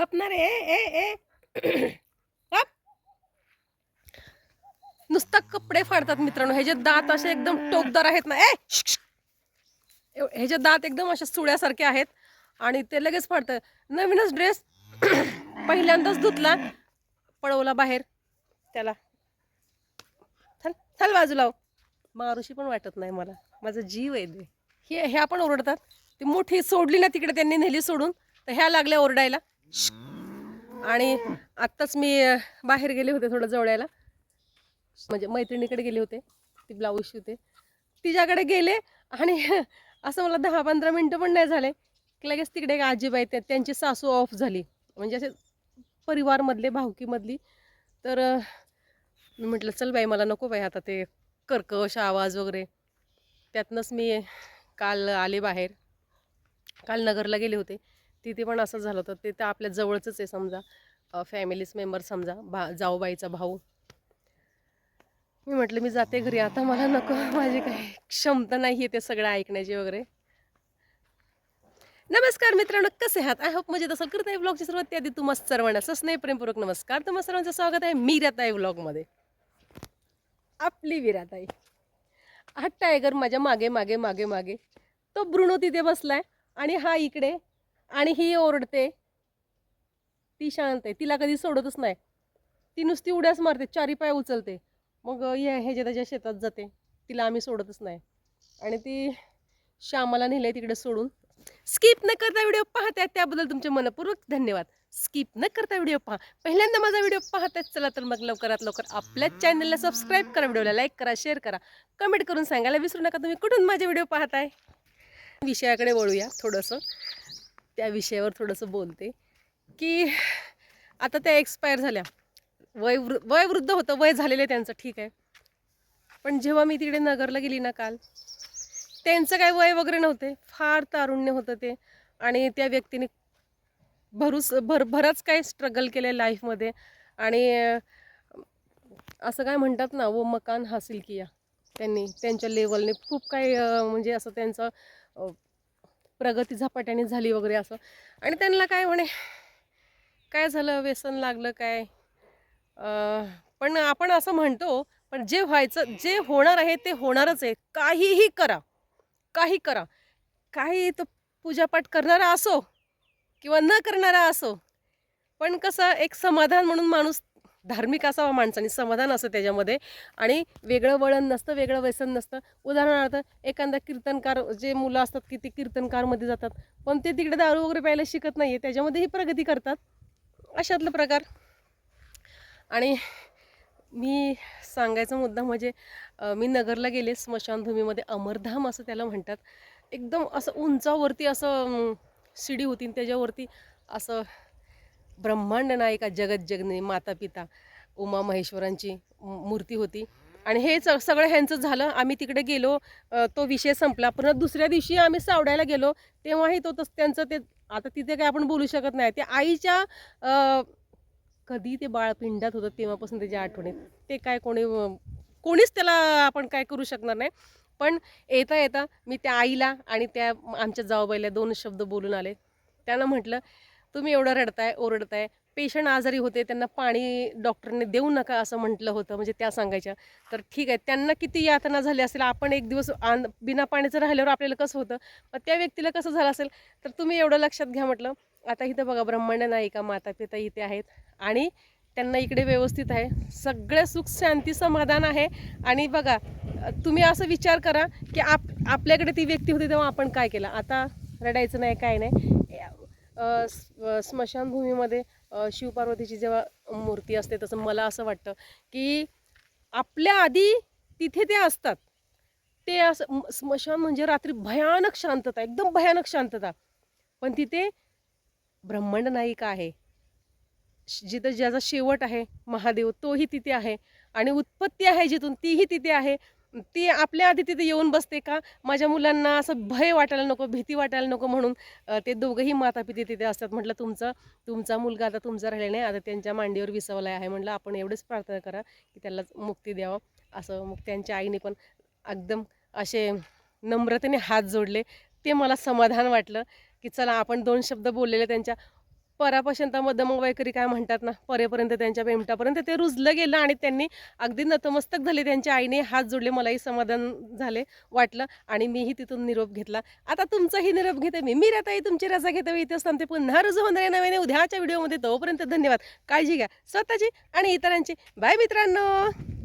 गपणार ए ए ए. नुसतं नुसता कपडे फाडतात मित्रांनो ह्याचे दात असे एकदम टोकदार आहेत ना ए ह्याचे दात एकदम असे सुड्यासारखे आहेत आणि ते लगेच फाडतं. नवीनच ड्रेस पहिल्यांदाच धुतला पळवला बाहेर त्याला. चल चल बाजूला हो. मारुशी पण वाटत नाही मला माझा जीव आहे ते. हे ह्या पण ओरडतात. ती मोठी सोडली ना तिकडे त्यांनी नेली सोडून तर ह्या लागल्या ओरडायला. आणि आत्ताच मी बाहेर गेले होते थोडं जवळायला. म्हणजे मैत्रिणीकडे गेले होते. ती ब्लाऊज शिवते तिच्याकडे गेले आणि असं मला दहा पंधरा मिनटं पण नाही झाले. की लगेच तिकडे एक आजीबाई त्या त्यांची सासू ऑफ झाली. म्हणजे असे परिवारमधले भावकीमधली. तर मी म्हटलं चल बाई मला नको बाई आता ते कर्कश आवाज वगैरे. त्यातनंच मी काल आले बाहेर. काल नगरला गेले होते. तिथे पण असं झालं होतं. ते तर आपल्या जवळचंच आहे समजा. फॅमिलीच मेंबर समजा. भा जाऊबाईचा भाऊ. मी म्हटलं मी जाते घरी. आता मला नको. माझी काही क्षमता नाही आहे ते सगळं ऐकण्याची वगैरे. नमस्कार मित्रांनो. कसे आहात? आय होप मजेत असेल. करताय आहे ब्लॉगची सुरुवात त्याआधी तुम्हा सर्वांना नाही प्रेमपूर्वक नमस्कार. तुम्हा सर्वांचं स्वागत आहे मी आहे ब्लॉगमध्ये आपली विराताई. हा टायगर माझ्या मागे मागे मागे मागे. तो ब्रुणो तिथे बसलाय आणि हा इकडे आणि ही ओरडते. ती शांत आहे. तिला कधी सोडतच नाही. ती नुसती उड्याच मारते. चारी पाय उचलते. मग या ह्याच्या त्याच्या शेतात जाते तिला आम्ही सोडतच नाही. आणि ती श्यामाला नेलंय तिकडे सोडून. स्किप न करता व्हिडिओ पाहताय त्याबद्दल तुमचे मनपूर्वक धन्यवाद. स्किप न करता व्हिडिओ पहा. पहिल्यांदा माझा व्हिडिओ पाहताय चला तर मग लवकरात लवकर आपल्याच चॅनलला सबस्क्राईब करा व्हिडिओला लाईक करा शेअर करा. कमेंट करून सांगायला विसरू नका तुम्ही. कुठून माझे व्हिडिओ पाहताय? विषयाकडे वळूया थोडंसं. त्या विषयावर थोडंसं बोलते. की आता त्या एक्सपायर झाल्या. वय वृ वय वृद्ध होतं वय झालेलं आहे त्यांचं ठीक आहे. पण जेव्हा मी तिकडे नगरला गेली ना काल त्यांचं काय वय वगैरे नव्हते. फार तारुण्य होतं ते. आणि त्या व्यक्तीने भरूस भर बराच काय स्ट्रगल केलं लाईफमध्ये आणि असं काय म्हणतात ना वो मकान हासिल किया. त्यांनी त्यांच्या लेवलने खूप काही म्हणजे असं त्यांचं प्रगती झपाट्याने झाली वगैरे असं. आणि त्यांना काय म्हणे काय झालं व्यसन लागलं काय? पण आपण असं म्हणतो पण जे व्हायचं जे होणार आहे ते होणारच आहे. काहीही करा काही करा. काही तो पूजापाठ करणारा असो किंवा न करणारा असो. पण कसं एक समाधान म्हणून माणूस धार्मिक असावा माणसाने समाधान असं त्याच्यामध्ये. आणि वेगळं वळण नसतं वेगळं व्यसन नसतं. उदाहरणार्थ एखादा कीर्तनकार जे मुलं असतात की ते कीर्तनकारमध्ये जातात पण ते तिकडे दारू वगैरे प्यायला शिकत नाही आहे त्याच्यामध्येही प्रगती करतात. अशातलं प्रकार. आणि मी सांगायचा मुद्दा म्हणजे मी नगरला गेले स्मशानभूमीमध्ये अमरधाम असं त्याला म्हणतात. एकदम असं उंचावरती असं शिडी होती त्याच्यावरती असं ब्रह्मांड नायिका जगत जगने माता पिता उमा महेश्वरांची मूर्ती होती. आणि हे सगळं ह्यांचं झालं. आम्ही तिकडे गेलो. तो विषय संपला. पुन्हा दुसऱ्या दिवशी आम्ही सावडायला गेलो. तेव्हाही तो तस त्यांचं ते आता तिथे काय आपण बोलू शकत नाही. ते आईच्या कधी ते बाळ पिंडात होतं तेव्हापासून त्याच्या आठवणीत ते काय कोणी कोणीच त्याला आपण काय करू शकणार नाही. पण येता येता मी त्या आईला आणि त्या आमच्या जाऊबाईला दोन शब्द बोलून आले. त्यानं म्हटलं तुम्ही एवढं रडताय ओरडताय. पेशंट आजारी होते त्यांना पाणी डॉक्टरने देऊ नका असं म्हटलं होतं म्हणजे त्या सांगायच्या. तर ठीक आहे त्यांना किती यातना झाली असेल आपण एक दिवस आन बिना पाण्याचं राहिल्यावर आपल्याला कसं होतं? मग त्या व्यक्तीला कसं झालं असेल? तर तुम्ही एवढं लक्षात घ्या म्हटलं. आता इथं बघा ब्रह्मांड नायिका माता पिता इथे आहेत आणि त्यांना इकडे व्यवस्थित आहे. सगळं सुख शांती समाधान आहे. आणि बघा तुम्ही असं विचार करा की आप आपल्याकडे ती व्यक्ती होती तेव्हा आपण काय केलं? आता रडायचं नाही काय नाही. स्मशानभूमीमध्ये शिवपार्वतीची जेव्हा मूर्ती असते तसं मला असं वाटतं की आपल्या आधी तिथे ते असतात. ते असं स्मशान म्हणजे रात्री भयानक शांतता एकदम भयानक शांतता. पण तिथे ब्रह्मांड नायिका आहे. जिथं ज्याचा शेवट आहे महादेव तोही तिथे आहे. आणि उत्पत्ती आहे जिथून तीही तिथे आहे. ती आपल्या आधी तिथे येऊन बसते का? माझ्या मुलांना असं भय वाटायला नको भीती वाटायला नको म्हणून ते दोघंही माता पिती तिथे असतात. म्हटलं तुमचं तुमचा मुलगा आता तुमचा राहिला नाही आता त्यांच्या मांडीवर विसवला आहे. म्हटलं आपण एवढंच प्रार्थना करा की त्याला मुक्ती द्यावं. असं मग त्यांच्या आईने पण एकदम असे नम्रतेने हात जोडले. ते मला समाधान वाटलं की चला आपण दोन शब्द बोललेले त्यांच्या परापशंता मध्यमंगवाईकरी काय म्हणतात ना परेपर्यंत त्यांच्या बेमटापर्यंत ते रुजलं गेलं आणि त्यांनी अगदी नतमस्तक झाले. त्यांच्या आईने हात जोडले मलाही समाधान झाले वाटलं आणि मीही तिथून निरोप घेतला. आता तुमचाही निरोप घेते मी. मी राहता तुमची रजा घेते इथे असताना ते पुन्हा रुजू होणारे नव्याने. उद्याच्या व्हिडिओमध्ये तोपर्यंत धन्यवाद. काळजी घ्या. स्वतःची आणि इतरांची. बाय मित्रांनो!